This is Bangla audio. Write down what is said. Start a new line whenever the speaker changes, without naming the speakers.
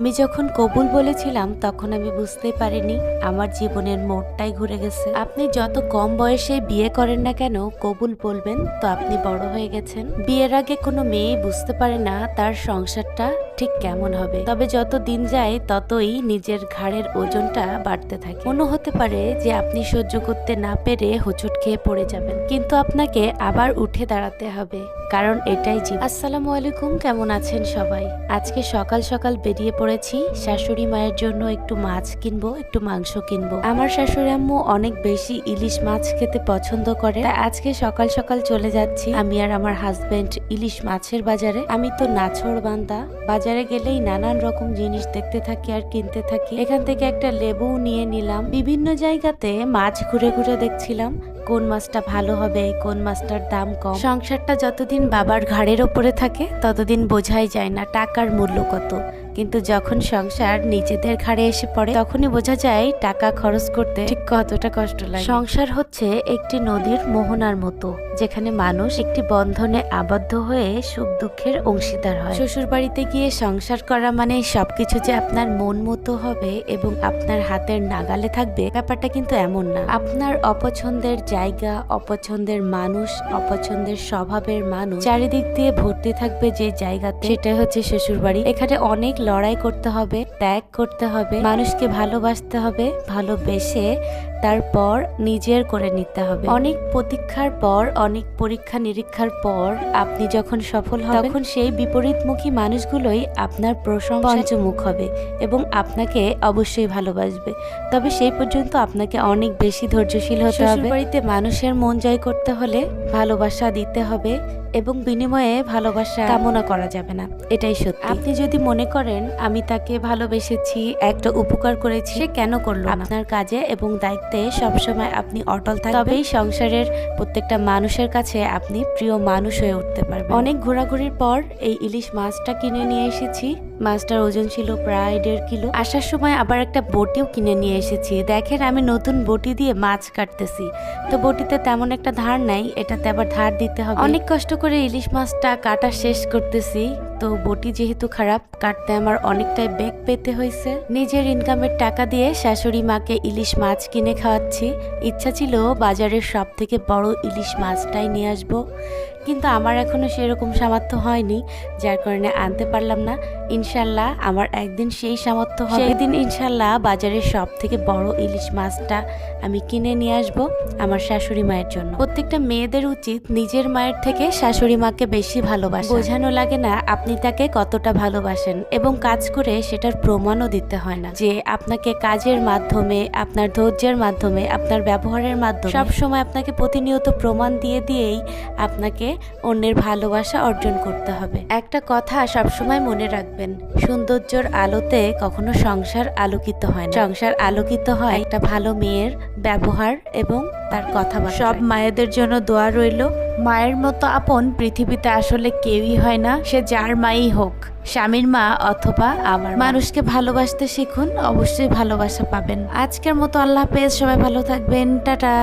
আমি যখন কবুল বলেছিলাম, তখন আমি বুঝতেই পারিনি আমার জীবনের মোড়টাই ঘুরে গেছে। আপনি যত কম বয়সে বিয়ে করেন না কেন, কবুল বলবেন, তো আপনি বড় হয়ে গেছেন। বিয়ের আগে কোনো মেয়ে বুঝতে পারে না তার সংসারটা ঠিক কেমন হবে। তবে যত দিন যায়, ততই নিজের ঘাড়ের ওজনটা বাড়তে থাকে। মনে হতে পারে যে আপনি সহ্য করতে না পেরে হোঁচট খেয়ে পড়ে যাবেন। কিন্তু আপনাকে আবার উঠে দাঁড়াতে হবে, কারণ এটাই জীবন। আসসালামু আলাইকুম, কেমন আছেন সবাই? আজকে সকাল সকাল বেরিয়ে পড়েছি। শাশুড়ি মায়ের জন্য একটু মাছ কিনবো, একটু মাংস কিনবো। আমার শাশুড়ি আম্মু অনেক বেশি ইলিশ মাছ খেতে পছন্দ করে। আজকে সকাল সকাল চলে যাচ্ছি। আমি আর আমার হাজবেন্ড ইলিশ মাছের বাজারে। আমি তো নাছড় বান্দা। বাজারে গেলেই নানান রকম জিনিস দেখতে থাকি আর কিনতে থাকি। এখান থেকে একটা লেবু নিয়ে নিলাম। বিভিন্ন জায়গাতে মাছ ঘুরে ঘুরে দেখছিলাম, কোন মাছটা ভালো হবে, কোন মাছটার দাম কম। সংসারটা যতদিন বাবার ঘাড়ের ওপরে থাকে, ততদিন বোঝাই যায় না টাকার মূল্য কত। কিন্তু যখন সংসার নিজেদের ঘাড়ে এসে পড়ে, তখনই বোঝা যায় টাকা খরচ করতে ঠিক কতটা কষ্ট লাগে। সংসার হচ্ছে একটি নদীর মোহনার মতো। যেখানে মানুষ একটি বন্ধনে আবদ্ধ হয়ে সুখ দুঃখের অংশীদার হয়। শ্বশুর বাড়িতে গিয়ে সংসার করা মানে সবকিছু যে আপনার মন মতো হবে এবং আপনার হাতের নাগালে থাকবে, ব্যাপারটা কিন্তু এমন না। আপনার অপছন্দের জায়গা, অপছন্দের মানুষ, অপছন্দের স্বভাবের মানুষ চারিদিক দিয়ে ভর্তি থাকবে যে জায়গাতে। সেটা হচ্ছে শ্বশুর বাড়ি এখানে অনেক লড়াই করতে হবে, ত্যাগ করতে হবে, মানুষকে ভালোবাসতে হবে, ভালোবেসে তারপর নিজের করে নিতে হবে। অনেক প্রতীক্ষার পর অনেক পরীক্ষা নিরীক্ষার পর আপনি যখন সফল হবেন তখন সেই বিপরীতমুখী মানুষগুলোই আপনার প্রশংসা পঞ্চমুখ হবে এবং আপনাকে অবশ্যই ভালোবাসবে। তবে সেই পর্যন্ত আপনাকে অনেক বেশি ধৈর্যশীল হতে হবে। বাড়িতে মানুষের মন জয় করতে হলে ভালোবাসা দিতে হবে এবং বিনিময়ে ভালোবাসা কামনা করা যাবে না। এটাই সত্যি। আপনি যদি মনে করেন আমি তাকে ভালোবেসেছি একটা উপকার করেছি সে কেন করল আপনার কাজে এবং দায়িত্বে সবসময় আপনি অটল থাকবেন। তবেই সংসারের প্রত্যেকটা মানুষের কাছে আপনি প্রিয় মানুষ হয়ে উঠতে পারবেন। অনেক ঘোরাঘুরির পর এই ইলিশ মাছটা কিনে নিয়ে এসেছি। মাছটার ওজন ছিল প্রায় দেড় কিলো। আসার সময় আবার একটা বটিও কিনে নিয়ে এসেছি। দেখেন, আমি নতুন বটি দিয়ে মাছ কাটতেছি। তো বটিতে তেমন একটা ধার নাই, এটাতে আবার ধার দিতে হবে। অনেক কষ্ট করে ইলিশ মাছটা কাটা শেষ করতেছি। তো বটি যেহেতু খারাপ, কাটতে আমার অনেকটাই বেগ পেতে হয়েছে। নিজের ইনকামের টাকা দিয়ে শাশুড়ি মাকে ইলিশ মাছ কিনে খাওয়াচ্ছি। ইচ্ছা ছিল বাজারের সব থেকে বড় ইলিশ মাছটাই নিয়ে আসব। কিন্তু আমার এখনও সেরকম সামর্থ্য হয়নি যার কারণে আনতে পারলাম না। ইনশাল্লাহ আমার একদিন সেই সামর্থ্য হবে। সেই দিন ইনশাল্লাহ বাজারের সব থেকে বড় ইলিশ মাছটা আমি কিনে নিয়ে আসব আমার শাশুড়ি মায়ের জন্য। প্রত্যেকটা মেয়েদের উচিত নিজের মায়ের থেকে শাশুড়ি মাকে বেশি ভালোবাসা। বোঝানো লাগে না আপনি তাকে কতটা ভালোবাসেন এবং কাজ করে সেটার প্রমাণও দিতে হয় না। যে আপনাকে কাজের মাধ্যমে আপনার ধৈর্যের মাধ্যমে আপনার ব্যবহারের মাধ্যমে সব সময় আপনাকে প্রতিনিয়ত প্রমাণ দিয়ে দিয়েই আপনাকে অন্যের ভালোবাসা অর্জন করতে হবে। একটা কথা সবসময় মনে রাখবেন সৌন্দর্যর আলোতে কখনো সংসার আলোকিত হয় না। সংসার আলোকিত হয় একটা ভালো মেয়ের ব্যবহার এবং তার কথা সব মায়েদের জন্য দোয়া রইল মায়ের মতো আপন পৃথিবীতে আসলে কেউই হয় না সে যার মাই হোক স্বামীর মা অথবা আমার মানুষকে ভালোবাসতে শিখুন অবশ্যই ভালোবাসা পাবেন। আজকের মতো আল্লাহ হাফেজ সবাই ভালো থাকবেন টাটা।